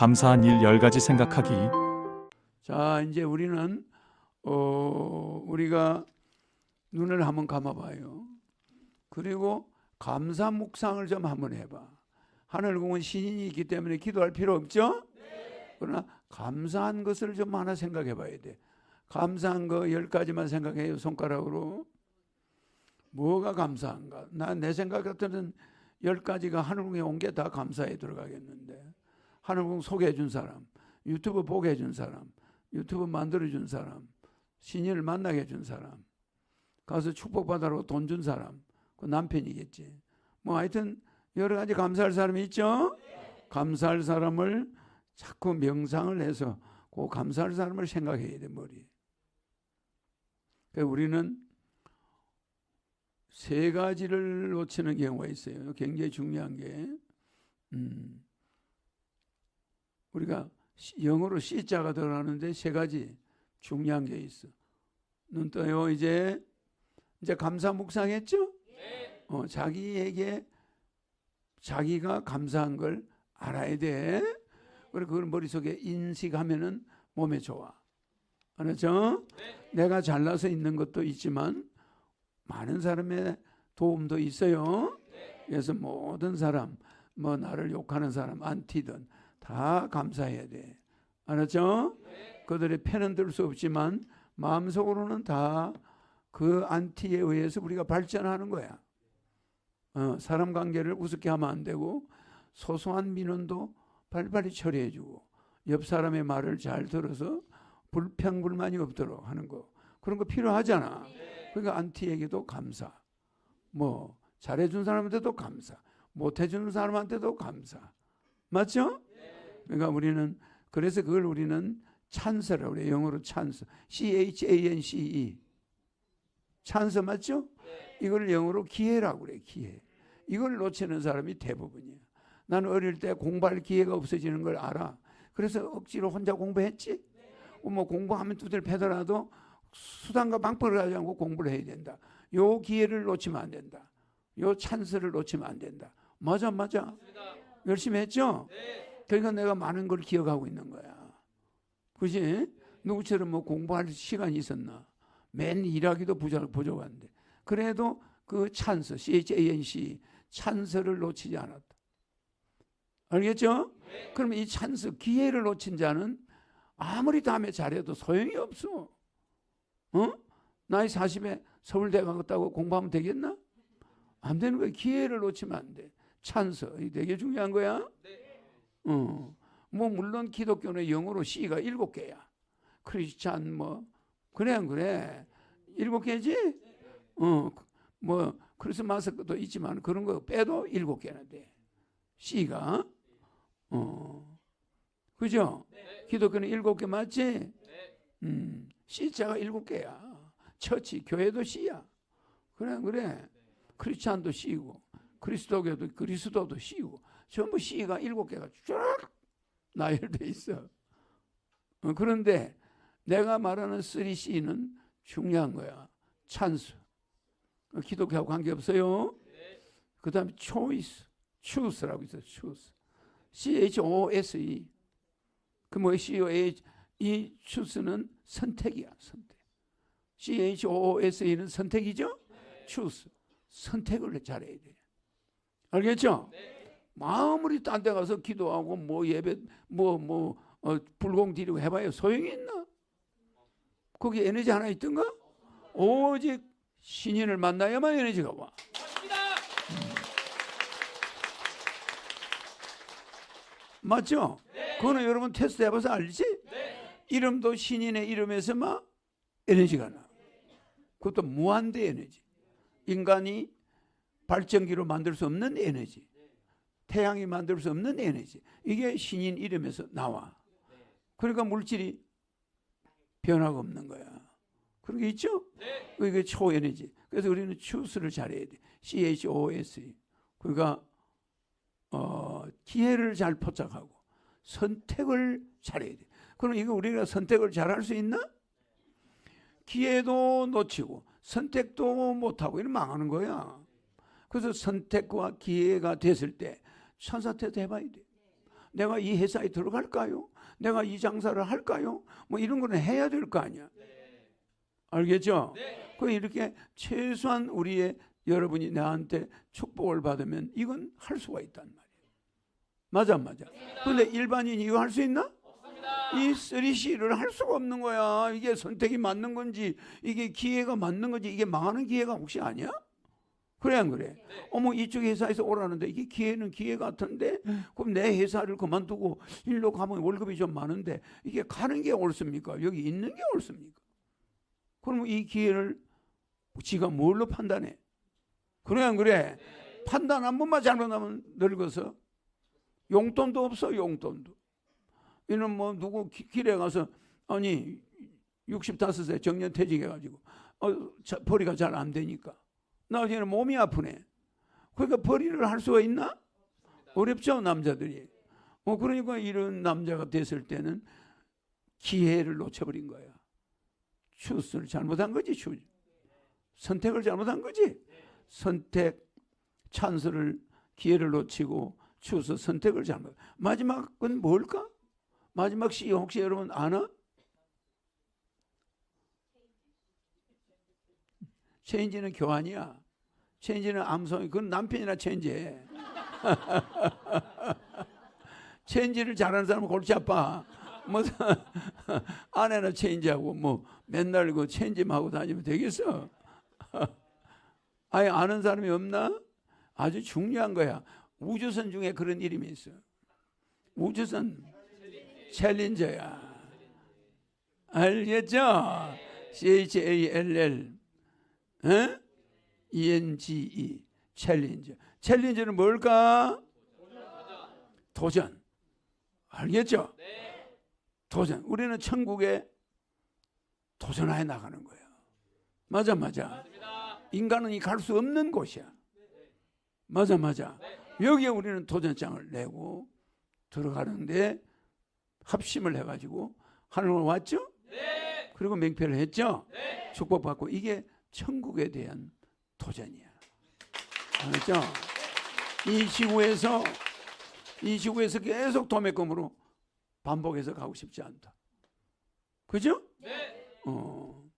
감사한 일 10가지 생각하기. 자, 이제 우리는 어, 우리가 눈을 한번 감아봐요. 그리고 감사 묵상을 좀 한번 해봐. 하늘공은 신인이 있기 때문에 기도할 필요 없죠? 그러나 감사한 것을 좀 하나 생각해 봐야 돼. 감사한 거 열 가지만 생각해요, 손가락으로. 뭐가 감사한가? 나 내 생각 같으면 열 가지가 하늘공에 온 게 다 감사에 들어가겠는데. 하늘공 소개해 준 사람, 유튜브 보게 해준 사람, 유튜브 만들어 준 사람, 신인을 만나게 해준 사람, 가서 축복받으러 돈준 사람, 그 남편이겠지. 뭐 하여튼 여러 가지 감사할 사람이 있죠. 감사할 사람을 자꾸 명상을 해서 그 감사할 사람을 생각해야 돼 머리. 그러니까 우리는 세 가지를 놓치는 경우가 있어요. 굉장히 중요한 게 음, 우리가 시- 영어로 C자가 들어가는데 세 가지 중요한 게 있어. 눈 떠요 이제 이제 감사 묵상했죠? 어, 자기에게 자기가 감사한 걸 알아야 돼. 그리고 그걸 머릿속에 인식하면은 몸에 좋아. 알았죠? 내가 잘나서 있는 것도 있지만 많은 사람의 도움도 있어요. 그래서 모든 사람, 뭐 나를 욕하는 사람, 안티든 다 감사해야 돼. 알았죠? 그들의 편은 들수 없지만 마음속으로는 다 그 안티에 의해서 우리가 발전하는 거야. 어, 사람 관계를 우습게 하면 안 되고 소소한 민원도 빨리빨리 처리해주고 옆 사람의 말을 잘 들어서 불평불만이 없도록 하는 거 그런 거 필요하잖아. 그러니까 안티에게도 감사. 뭐 잘해준 사람한테도 감사. 못해주는 사람한테도 감사. 맞죠? 그러니까 우리는 그래서 그걸 우리는 찬스라고 그래요. 영어로 찬스. C H A N C E. 찬스 맞죠? 이걸 영어로 기회라고 그래. 기회. 이걸 놓치는 사람이 대부분이야. 나는 어릴 때 공부할 기회가 없어지는 걸 알아. 그래서 억지로 혼자 공부했지. 어, 뭐 공부하면 두들 패더라도 수단과 방법을 가지 않고 공부를 해야 된다. 요 기회를 놓치면 안 된다. 요 찬스를 놓치면 안 된다. 맞아, 맞아. 열심히 했죠? 그러니까 내가 많은 걸 기억하고 있는 거야. 그지? 누구처럼 뭐 공부할 시간이 있었나? 맨 일하기도 부족, 부족한데. 그래도 그 찬스, CHANC, 찬스를 놓치지 않았다. 알겠죠? 그러면 이 찬스, 기회를 놓친 자는 아무리 다음에 잘해도 소용이 없어. 어? 나이 40에 서울대 가겠다고 공부하면 되겠나? 안 되는 거야. 기회를 놓치면 안 돼. 찬스. 이 되게 중요한 거야. 어. 뭐 물론 기독교는 영어로 C가 일곱 개야. 크리스찬 뭐 그래 안 그래? 일곱 개지? 어. 뭐 크리스마스도 있지만 그런 거 빼도 일곱 개나 돼. C가 어. 그죠? 기독교는 일곱 개 맞지? 음. C자가 일곱 개야. 처치, 교회도 C야. 그래, 그래. 크리스찬도 C고, 그리스도교도 그리스도도 C고, 전부 C가 일곱 개가 쭉 나열돼 있어. 어, 그런데 내가 말하는 3C는 중요한 거야. 찬스. 어, 기독교하고 관계없어요. 그 다음에 choice, choose라고 있어, choose. C-H-O-S-E. 그 뭐, C-O-H, 이 choose는 선택이야, 선택. C-H-O-S-E는 선택이죠? choose. 선택을 잘해야 돼. 알겠죠? 아무리 딴데 가서 기도하고 뭐 예배 뭐뭐 어, 불공 드리고 해봐야 소용이 있나? 거기 에너지 하나 있던가? 오직 신인을 만나야만 에너지가 와. 맞죠? 그거는 여러분 테스트 해봐서 알지? 이름도 신인의 이름에서 막 에너지가 나. 그것도 무한대 에너지. 인간이 발전기로 만들 수 없는 에너지. 태양이 만들 수 없는 에너지. 이게 신인 이름에서 나와. 그러니까 물질이 변화가 없는 거야. 그런 게 있죠? 이게 초에너지. 그래서 우리는 추스를 잘해야 돼. CHOS. 그러니까 어, 기회를 잘 포착하고 선택을 잘해야 돼. 그럼 이거 우리가 선택을 잘할 수 있나? 기회도 놓치고 선택도 못하고 이러면 망하는 거야. 그래서 선택과 기회가 됐을 때 천사태도 해봐야 돼. 내가 이 회사에 들어갈까요? 내가 이 장사를 할까요? 뭐 이런 거는 해야 될 거 아니야. 알겠죠? 그 이렇게 최소한 우리의 여러분이 나한테 축복을 받으면 이건 할 수가 있단 말이에요. 맞아, 안 맞아. 근데 일반인이 이거 할 수 있나? 이 3C를 할 수가 없는 거야. 이게 선택이 맞는 건지, 이게 기회가 맞는 건지, 이게 망하는 기회가 혹시 아니야? 그래, 안 그래? 어머, 이쪽 회사에서 오라는데, 이게 기회는 기회 같은데, 그럼 내 회사를 그만두고 일로 가면 월급이 좀 많은데, 이게 가는 게 옳습니까? 여기 있는 게 옳습니까? 그러면 이 기회를 지가 뭘로 판단해? 그래, 안 그래? 판단 한 번만 잘못하면 늙어서 용돈도 없어, 용돈도. 이는 뭐 누구 기- 길에 가서 아니 65세 정년 퇴직해가지고 어, 자, 벌이가 잘 안 되니까 나중에는 몸이 아프네. 그러니까 벌이를 할 수가 있나? 어렵죠 남자들이. 어 그러니까 이런 남자가 됐을 때는 기회를 놓쳐버린 거야. 추스를 잘못한 거지 추. 선택을 잘못한 거지. 선택 찬스를 기회를 놓치고 추서 선택을 잘못. 마지막은 뭘까? 마지막 시 혹시 여러분 아나? 체인지는 교환이야. 체인지는 암송이. 그건 남편이나 체인지해. 체인지를 잘하는 사람은 골치 아파. 뭐 아내나 체인지하고 뭐 맨날 그 체인지만 하고 다니면 되겠어? 아예 아는 사람이 없나? 아주 중요한 거야. 우주선 중에 그런 이름이 있어. 우주선 챌린저야. 알겠죠? C-H-A-L-L 에? E-N-G-E 챌린저. 챌린저는 뭘까? 도전. 알겠죠? 도전. 우리는 천국에 도전하여 나가는 거예요. 맞아, 맞아. 인간은 이 갈 수 없는 곳이야. 맞아, 맞아. 여기에 우리는 도전장을 내고 들어가는데 합심을 해가지고 하늘을 왔죠? 그리고 맹패를 했죠? 축복받고 이게 천국에 대한 도전이야. 알았죠? 이 지구에서 이 지구에서 계속 도매금으로 반복해서 가고 싶지 않다. 그죠? 어,